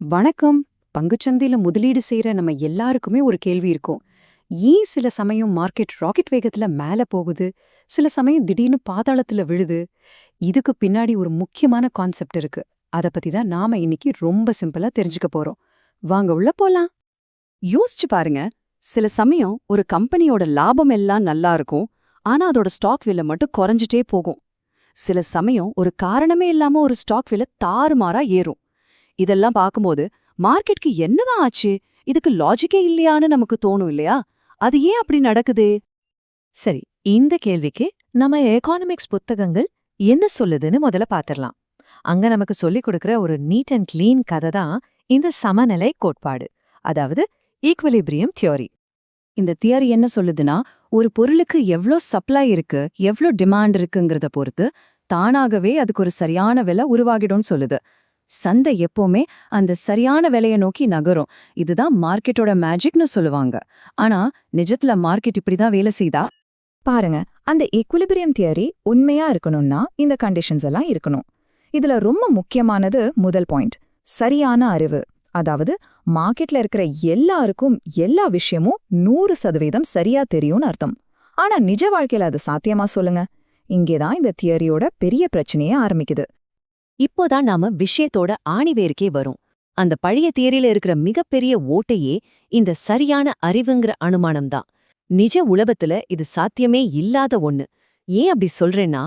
வணக்கம். பங்குச்சந்தையில முதலீடு செய்யற நம்ம எல்லாருக்குமே ஒரு கேள்வி இருக்கும். ஏன் சில சமயம் மார்க்கெட் ராக்கெட் வேகத்துல மேல போகுது? சில சமயம் திடீர்னு பாதாளத்துல விழுது? இதுக்கு பின்னாடி ஒரு முக்கியமான கான்செப்ட் இருக்கு. அத பத்தி தான் நாம இன்னைக்கு ரொம்ப சிம்பிளா தெரிஞ்சுக்க போறோம். வாங்க உள்ள போலாம். யோசிச்சு பாருங்க. சில சமயம் ஒரு கம்பெனியோட லாபம் எல்லாம் நல்லா இருக்கும். ஆனா அதோட ஸ்டாக் விலை மட்டும் குறைஞ்சிட்டே போகும். சில சமயம் ஒரு காரணமே இல்லாம ஒரு ஸ்டாக் விலை தாறுமாறா ஏறும். இதெல்லாம் பார்க்கும்போது மார்க்கெட்க்கு என்னதான் ஆச்சு? இதுக்கு லாஜிக்கே இல்லையான்னு நமக்கு தோணும் இல்லையா? அது ஏன் அப்படி நடக்குது? சரி இந்த கேள்விக்கு நம்ம எக்கானமிக்ஸ் புத்தகங்கள் என்ன சொல்லுதுன்னு முதல்ல பாத்திரலாம் அங்க நமக்கு சொல்லிக் கொடுக்கிற ஒரு நீட் அண்ட் கிளீன் கதை தான் இந்த சமநிலை கோட்பாடு அதாவது ஈக்குவலிபிரியம் தியோரி இந்த தியரி என்ன சொல்லுதுன்னா ஒரு பொருளுக்கு எவ்ளோ சப்ளை இருக்கு எவ்ளோ டிமாண்ட் இருக்குங்கிறத பொறுத்து தானாகவே அதுக்கு ஒரு சரியான விலை உருவாகிடும்னு சொல்லுது. சந்தை எப்பவுமே அந்த சரியான விலைய நோக்கி நகரும். இதுதான் மார்க்கெட்டோட மேஜிக்னு சொல்லுவாங்க. ஆனா நிஜத்துல மார்க்கெட் இப்படிதான் வேலை செய்தா? பாருங்க அந்த எக்குலிபிரியம் தியரி உண்மையா இருக்கணும்னா இந்த கண்டிஷன்ஸ் எல்லாம் இருக்கணும். இதுல ரொம்ப முக்கியமானது முதல் பாயிண்ட் சரியான அறிவு. அதாவது மார்க்கெட்ல இருக்கிற எல்லாருக்கும் எல்லா விஷயமும் நூறு சதவீதம் சரியா தெரியும்னு அர்த்தம். ஆனா நிஜ வாழ்க்கையில அது சாத்தியமா சொல்லுங்க? இங்கேதான் இந்த தியரியோட பெரிய பிரச்சனையே ஆரம்பிக்குது. இப்போதான் நாம விஷயத்தோட ஆணிவேருக்கே வரும். அந்த பழைய தேரில இருக்கிற மிகப்பெரிய ஓட்டையே இந்த சரியான அறிவுங்கிற அனுமானம் தான் நிஜ உலகத்துல இது சாத்தியமே இல்லாத ஒண்ணு. ஏன் அப்படி சொல்றேன்னா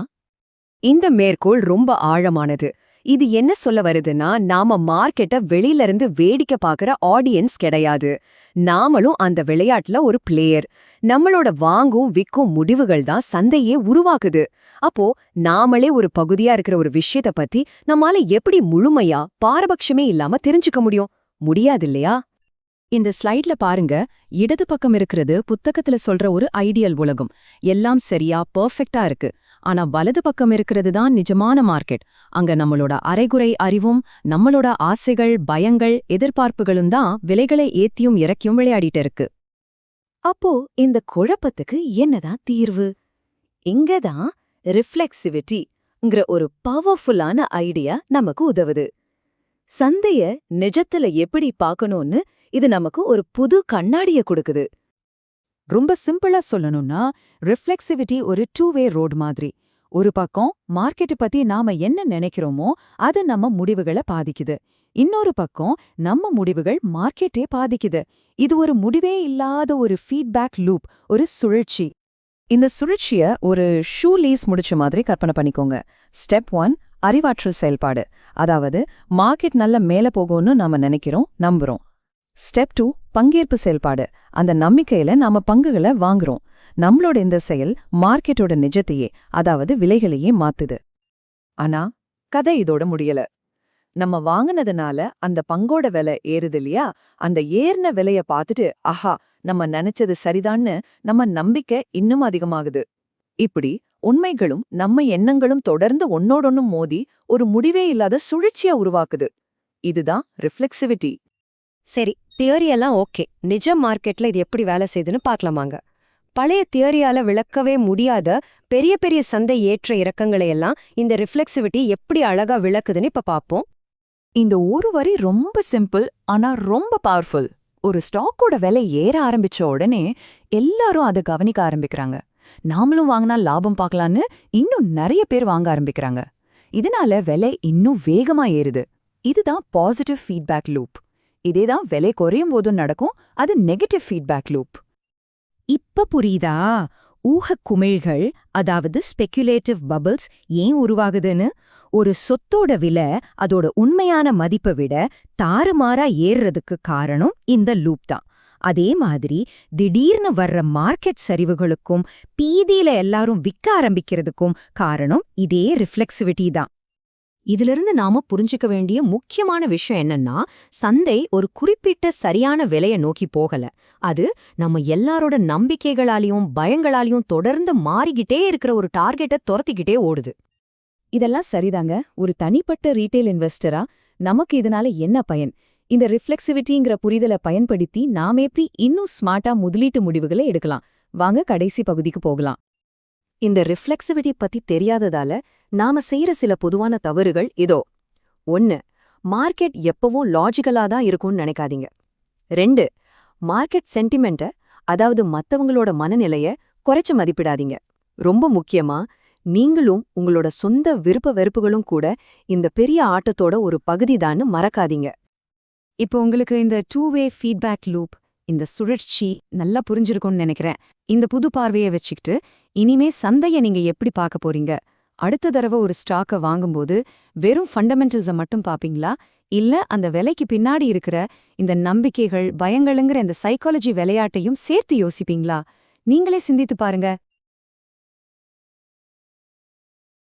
இந்த மேற்கோள் ரொம்ப ஆழமானது. இது என்ன சொல்ல வருதுன்னா நாம மார்க்கெட்ட வெளியில இருந்து வேடிக்கை பார்க்குற ஆடியன்ஸ் கிடையாது. நாமளும் அந்த விளையாட்டுல ஒரு பிளேயர் நம்மளோட வாங்கும் விக்கும் முடிவுகள் தான் சந்தையே உருவாக்குது. அப்போ நாமளே ஒரு பகுதியா இருக்கிற ஒரு விஷயத்த பத்தி நம்மால எப்படி முழுமையா பாரபட்சமே இல்லாம தெரிஞ்சுக்க முடியும்? முடியாது இல்லையா? இந்த ஸ்லைட்ல பாருங்க. இடது பக்கம் இருக்கிறது புத்தகத்துல சொல்ற ஒரு ஐடியல் உலகம். எல்லாம் சரியா பெர்ஃபெக்ட்டா இருக்கு. ஆனா வலது பக்கம் இருக்கிறது தான் நிஜமான மார்க்கெட் அங்க நம்மளோட அரைகுறை அறிவும் நம்மளோட ஆசைகள் பயங்கள் எதிர்பார்ப்புகளும் தான் விலைகளை ஏத்தியும் இறக்கியும் விளையாடிட்டு இருக்கு. அப்போ இந்த குழப்பத்துக்கு என்னதான் தீர்வு? இங்கதான் ரிஃப்ளெக்சிவிட்டிங்கிற ஒரு பவர்ஃபுல்லான ஐடியா நமக்கு உதவுது. சந்தைய நிஜத்துல எப்படி பார்க்கணும்னு இது நமக்கு ஒரு புது கண்ணாடிய கொடுக்குது. ரொம்ப சிம்பிளா சொல்லணும்னா ரிஃப்ளெக்சிவிட்டி ஒரு டூ வே ரோடு மாதிரி. ஒரு பக்கம் மார்க்கெட் பத்தி நாம என்ன நினைக்கிறோமோ அது நம்ம முடிவுகளை பாதிக்குது. இன்னொரு பக்கம் நம்ம முடிவுகள் மார்க்கெட்டே பாதிக்குது. இது ஒரு முடிவே இல்லாத ஒரு ஃபீட்பேக் லூப் ஒரு சுழற்சி. இந்த சுழற்சிய ஒரு ஷூ லீஸ் முடிச்ச மாதிரி கற்பனை பண்ணிக்கோங்க. ஸ்டெப் ஒன் அறிவாற்றல் செயல்பாடு. அதாவது மார்க்கெட் நல்ல மேல போகும்னு நாம நினைக்கிறோம் நம்புறோம். ஸ்டெப் டூ பங்கேற்பு செயல்பாடு. அந்த நம்பிக்கையில நாம பங்குகளை வாங்குறோம். நம்மளோட இந்த செயல் மார்க்கெட்டோட நிஜத்தையே அதாவது விலைகளையே மாத்துது. ஆனா கதை இதோட முடியல. நம்ம வாங்குனதுனால அந்த பங்கோட விலை ஏறுது இல்லையா? அந்த ஏறின விலைய பார்த்துட்டு அஹா நம்ம நினைச்சது சரிதான்னு நம்ம நம்பிக்கை இன்னும் அதிகமாகுது. இப்படி உண்மைகளும் நம்ம எண்ணங்களும் தொடர்ந்து ஒன்னோடொன்னும் மோதி ஒரு முடிவே இல்லாத சுழற்சியா உருவாக்குது. இதுதான் ரிஃப்ளெக்சிவிட்டி. சரி தியரியெல்லாம் ஓகே நிஜ மார்க்கெட்ல இது எப்படி வேலை செய்யுதுன்னு பார்க்கலாமாங்க. பழைய தியரியால விளக்கவே முடியாத பெரிய பெரிய சந்தை ஏற்ற இறக்கங்களை எல்லாம் இந்த ரிஃப்ளெக்சிவிட்டி எப்படி அழகா விளக்குதுன்னு இப்ப பாப்போம் இந்த ஒரு வரி ரொம்ப சிம்பிள் ஆனா ரொம்ப பவர்ஃபுல் ஒரு ஸ்டாக்கோட விலை ஏற ஆரம்பிச்ச உடனே எல்லாரும் அதை கவனிக்க ஆரம்பிக்கிறாங்க. நாமளும் வாங்கினா லாபம் பார்க்கலான்னு இன்னும் நிறைய பேர் வாங்க ஆரம்பிக்கிறாங்க. இதனால விலை இன்னும் வேகமா ஏறுது. இதுதான் பாசிட்டிவ் ஃபீட்பேக் லூப் இதேதான் விலை குறையும் போதும் நடக்கும். அது நெகட்டிவ் ஃபீட்பேக் லூப் இப்ப புரியுதா? ஊகக் குமிழ்கள் அதாவது ஸ்பெக்குலேட்டிவ் பபிள்ஸ் ஏன் உருவாகுதுன்னு? ஒரு சொத்தோட விலை அதோட உண்மையான மதிப்பை விட தாறுமாறா ஏறுறதுக்கு காரணம் இந்த லூப் தான். அதே மாதிரி திடீர்னு வர்ற மார்க்கெட் சரிவுகளுக்கும் பீதியில எல்லாரும் விற்க ஆரம்பிக்கிறதுக்கும் காரணம் இதே ரிஃப்ளெக்சிவிட்டி தான். இதிலிருந்து நாம புரிஞ்சுக்க வேண்டிய முக்கியமான விஷயம் என்னன்னா சந்தை ஒரு குறிப்பிட்ட சரியான விலைய நோக்கி போகல. அது நம்ம எல்லாரோட நம்பிக்கைகளாலையும் பயங்களாலையும் தொடர்ந்து மாறிக்கிட்டே இருக்கிற ஒரு டார்கெட்டை துரத்திக்கிட்டே ஓடுது. இதெல்லாம் சரிதாங்க. ஒரு தனிப்பட்ட ரீட்டைல் இன்வெஸ்டரா நமக்கு இதனால என்ன பயன்? இந்த ரிஃப்ளெக்சிவிட்டிங்கிற புரிதலை பயன்படுத்தி நாம எப்படி இன்னும் ஸ்மார்ட்டா முதலீட்டு முடிவுகளை எடுக்கலாம்? வாங்க கடைசி பகுதிக்கு போகலாம். இந்த ரிஃப்ளெக்சிவிட்டி பத்தி தெரியாததால நாம செய்யற சில பொதுவான தவறுகள் இதோ. ஒன்னு மார்க்கெட் எப்பவும் லாஜிக்கலா தான் இருக்கும்னு நினைக்காதீங்க. ரெண்டு மார்க்கெட் சென்டிமெண்ட்டை அதாவது மத்தவங்களோட மனநிலைய குறைச்சு மதிப்பிடாதீங்க. ரொம்ப முக்கியமா நீங்களும் உங்களோட சொந்த விருப்ப வெறுப்புகளும் கூட இந்த பெரிய ஆட்டத்தோட ஒரு பகுதிதான்னு மறக்காதீங்க. இப்போ உங்களுக்கு இந்த டூ வே ஃபீட்பேக் லூப் இந்த சுழற்சி நல்லா புரிஞ்சிருக்கும்னு நினைக்கிறேன். இந்த புது பார்வையை வச்சுக்கிட்டு இனிமே சந்தைய நீங்க எப்படி பார்க்க போறீங்க? அடுத்த தடவை ஒரு ஸ்டாக்கை வாங்கும்போது வெறும் ஃபண்டமெண்டல்ஸை மட்டும் பாப்பீங்களா? இல்ல அந்த விலைக்கு பின்னாடி இருக்கிற இந்த நம்பிக்கைகள் பயங்களுங்கிற இந்த சைக்காலஜி விளையாட்டையும் சேர்த்து யோசிப்பீங்களா? நீங்களே சிந்தித்து பாருங்க.